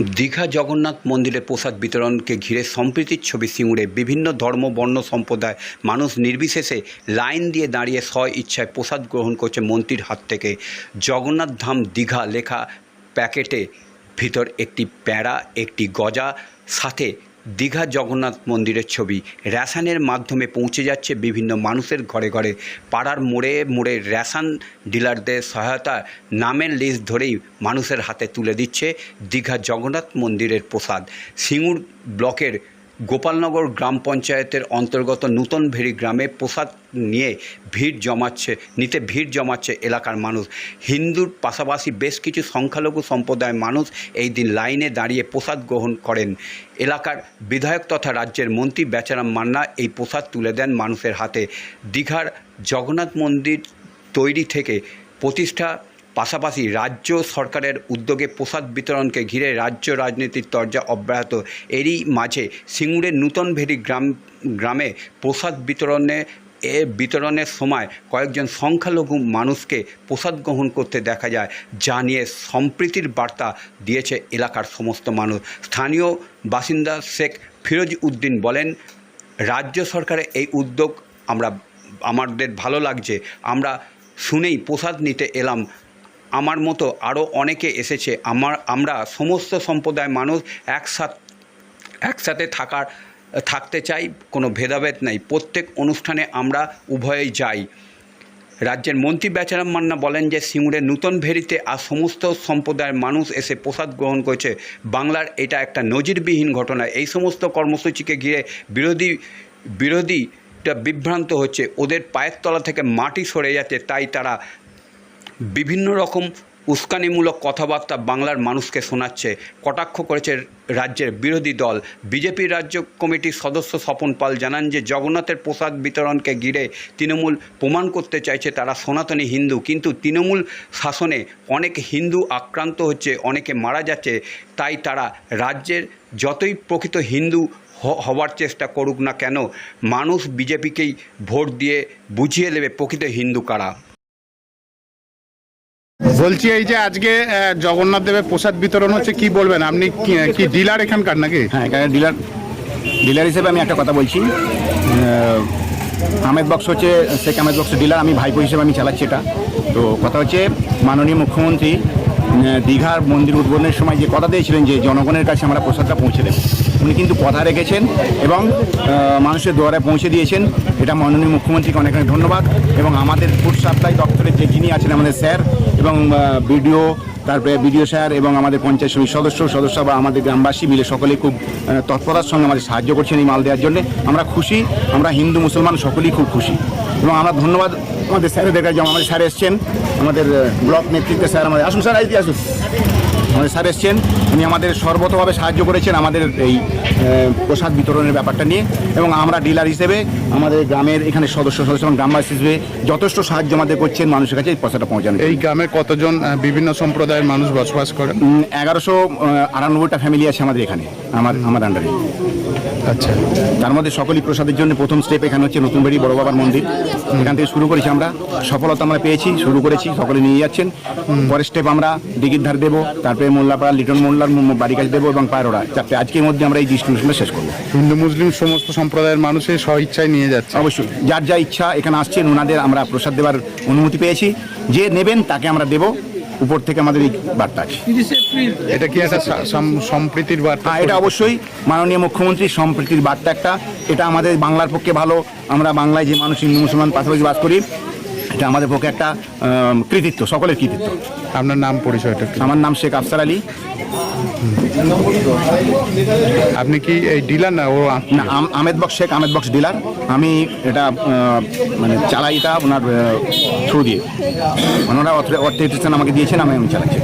দীঘা জগন্নাথ মন্দিরে প্রসাদ বিতরণকে ঘিরে সম্প্রীতির ছবি সিঙ্গুরে বিভিন্ন ধর্ম, বর্ণ, সম্প্রদায়, মানুষ নির্বিশেষে লাইন দিয়ে দাঁড়িয়ে স্ব ইচ্ছায় প্রসাদ গ্রহণ করছে মন্ত্রীর হাত থেকে। জগন্নাথ ধাম দীঘা লেখা প্যাকেটে ভিতর একটি প্যাড়া, একটি গজা, সাথে দীঘা জগন্নাথ মন্দিরের ছবি র্যাশানের মাধ্যমে পৌঁছে যাচ্ছে বিভিন্ন মানুষের ঘরে ঘরে। পাড়ার মোড়ে মোড়ে রেশন ডিলারদের সহায়তা নামের লিস্ট ধরেই মানুষের হাতে তুলে দিচ্ছে দীঘা জগন্নাথ মন্দিরের প্রসাদ। সিঙ্গুর ব্লকের গোপালনগর গ্রাম পঞ্চায়েতের অন্তর্গত নূতন ভেরি গ্রামে প্রসাদ নিয়ে ভিড় জমাচ্ছে, নিতে ভিড় জমাচ্ছে এলাকার মানুষ। হিন্দুর পাশাপাশি বেশ কিছু সংখ্যালঘু সম্প্রদায়ের মানুষ এই দিন লাইনে দাঁড়িয়ে প্রসাদ গ্রহণ করেন। এলাকার বিধায়ক তথা রাজ্যের মন্ত্রী বেচারাম মান্না এই প্রসাদ তুলে দেন মানুষের হাতে। দীঘার জগন্নাথ মন্দির তৈরি থেকে প্রতিষ্ঠা পাশাপাশি রাজ্য সরকারের উদ্যোগে প্রসাদ বিতরণকে ঘিরে রাজ্য রাজনীতির তরজা অব্যাহত। এরই মাঝে সিঙ্গুরের নূতন ভেরি গ্রাম, গ্রামে প্রসাদ বিতরণে, এ বিতরণের সময় কয়েকজন সংখ্যালঘু মানুষকে প্রসাদ গ্রহণ করতে দেখা যায়, যা নিয়ে সম্প্রীতির বার্তা দিয়েছে এলাকার সমস্ত মানুষ। স্থানীয় বাসিন্দা শেখ ফিরোজ উদ্দিন বলেন, রাজ্য সরকারের এই উদ্যোগ আমরা, আমাদের ভালো লাগছে। আমরা শুনেই প্রসাদ নিতে এলাম। আমার মতো আরও অনেকে এসেছে। আমার, আমরা সমস্ত সম্প্রদায়ের মানুষ একসাথ, একসাথে থাকার, থাকতে চাই, কোনো ভেদাভেদ নাই। প্রত্যেক অনুষ্ঠানে আমরা উভয়েই যাই। রাজ্যের মন্ত্রী বেচারাম মান্না বলেন যে সিঙ্গুরের নূতন ভেরিতে আর সমস্ত সম্প্রদায়ের মানুষ এসে প্রসাদ গ্রহণ করেছে। বাংলার এটা একটা নজিরবিহীন ঘটনা। এই সমস্ত কর্মসূচিকে ঘিরে বিরোধী, বিরোধীটা বিভ্রান্ত হচ্ছে। ওদের পায়ের তলা থেকে মাটি সরে যাচ্ছে, তাই তারা বিভিন্ন রকম উস্কানিমূলক কথাবার্তা বাংলার মানুষকে শোনাচ্ছে, কটাক্ষ করেছে রাজ্যের বিরোধী দল। বিজেপির রাজ্য কমিটির সদস্য স্বপন পাল জানান যে, জগন্নাথের প্রসাদ বিতরণকে ঘিরে তৃণমূল প্রমাণ করতে চাইছে তারা সনাতনী হিন্দু। কিন্তু তৃণমূল শাসনে অনেক হিন্দু আক্রান্ত হচ্ছে, অনেকে মারা যাচ্ছে। তাই তারা রাজ্যের যতই প্রকৃত হিন্দু হওয়ার চেষ্টা করুক না কেন, মানুষ বিজেপিকেই ভোট দিয়ে বুঝিয়ে দেবে প্রকৃত হিন্দু কারা। বলছি এই যে আজকে জগন্নাথ দেবের প্রসাদ বিতরণ হচ্ছে কি বলবেন? আপনি কি- ডিলার এখানকার নাকি? হ্যাঁ এখানে ডিলার ডিলার হিসেবে আমি একটা কথা বলছি। আহ, আহমেদ বক্স হচ্ছে শেখ আহমেদ বক্স ডিলার আমি ভাইপো হিসেবে আমি চালাচ্ছি এটা। তো কথা হচ্ছে মাননীয় মুখ্যমন্ত্রী দীঘার মন্দির উদ্বোধনের সময় যে কথা দিয়েছিলেন যে জনগণের কাছে আমরা প্রসাদটা পৌঁছে দেব। উনি কিন্তু কথা রেখেছেন এবং মানুষের দুয়ারে পৌঁছে দিয়েছেন। এটা মাননীয় মুখ্যমন্ত্রীকে অনেক অনেক ধন্যবাদ এবং আমাদের ফুড সাপ্লাই দপ্তরের যে যিনি আছেন আমাদের স্যার এবং বিডিও, তারপরে বিডিও স্যার এবং আমাদের পঞ্চায়েত সমিতির সদস্য সদস্য বা আমাদের গ্রামবাসী মিলে সকলেই খুব তৎপরতার সঙ্গে আমাদের সাহায্য করছেন এই মাল দেওয়ার জন্য। আমরা খুশি, আমরা হিন্দু, মুসলমান সকলেই খুব খুশি। এবং আমরা ধন্যবাদ আমাদের স্যারেদের কাছে আমাদের স্যার এসছেন, আমাদের ব্লক নেতৃত্বে স্যার আমাদের আসুন স্যার আজকে আসুন। আমাদের স্যার এসছেন। উনি আমাদের সর্বতভাবে সাহায্য করেছেন আমাদের এই প্রসাদ বিতরণের ব্যাপারটা নিয়ে এবং আমরা ডিলার হিসেবে আমাদের গ্রামের এখানে সদস্য সদস্য এবং গ্রামবাসী হিসেবে যথেষ্ট সাহায্য আমাদের করছেন মানুষের কাছে এই প্রসাদটা পৌঁছানো এই গ্রামে কতজন বিভিন্ন সম্প্রদায়ের মানুষ বসবাস করেন? এগারোশো আটানব্বইটা ফ্যামিলি আছে আমাদের এখানে আমার আমার আন্ডারে আচ্ছা। তার মধ্যে সকলেই প্রসাদের জন্য প্রথম স্টেপ এখানে হচ্ছে নতুন বাড়ি বড় বাবার মন্দির। এখান থেকে শুরু করেছি আমরা সফলতা আমরা পেয়েছি শুরু করেছি সকলে নিয়ে যাচ্ছেন। পরের স্টেপ আমরা দিঘির ধার দেবো তারপরে মোল্লাপাড়া লিটন মোল্লার মো- বাড়ি কাছে দেবো এবং পায়রোড়া। চারটে আজকের মধ্যে আমরা এই ডিস্ট্রিবিউশনটা শেষ করব। হিন্দু মুসলিম সমস্ত সম্প্রদায়ের মানুষের স্ব ইচ্ছায় নিয়ে যাচ্ছে। অবশ্যই। যার যা ইচ্ছা এখানে আসছেন ওনাদের আমরা প্রসাদ দেওয়ার অনুমতি পেয়েছি। যে নেবেন তাকে আমরা দেবো। উপর থেকে আমাদের এই বার্তা আছে। এটা কি একটা সম্প্রীতির বার্তা? হ্যাঁ এটা অবশ্যই। মাননীয় মুখ্যমন্ত্রীর সম্প্রীতির বার্তা একটা। এটা আমাদের বাংলার পক্ষে ভালো। আমরা বাংলায় যে মানুষ হিন্দু মুসলমান পাশাপাশি বাস করি এটা আমাদের পক্ষে একটা কৃতিত্ব সকলের কৃতিত্ব। আপনার নাম পরিচয়টা। আমার নাম শেখ আফসার আলী। আপনি কি এই ডিলার না ও না আমেদ বক্স শেখ আমেদ বক্স ডিলার। আমি এটা মানে চালাই এটা ওনার থ্রু দিয়ে। ওনারা অর্থ আমাকে দিয়েছেন আমি আমি চালাচ্ছি।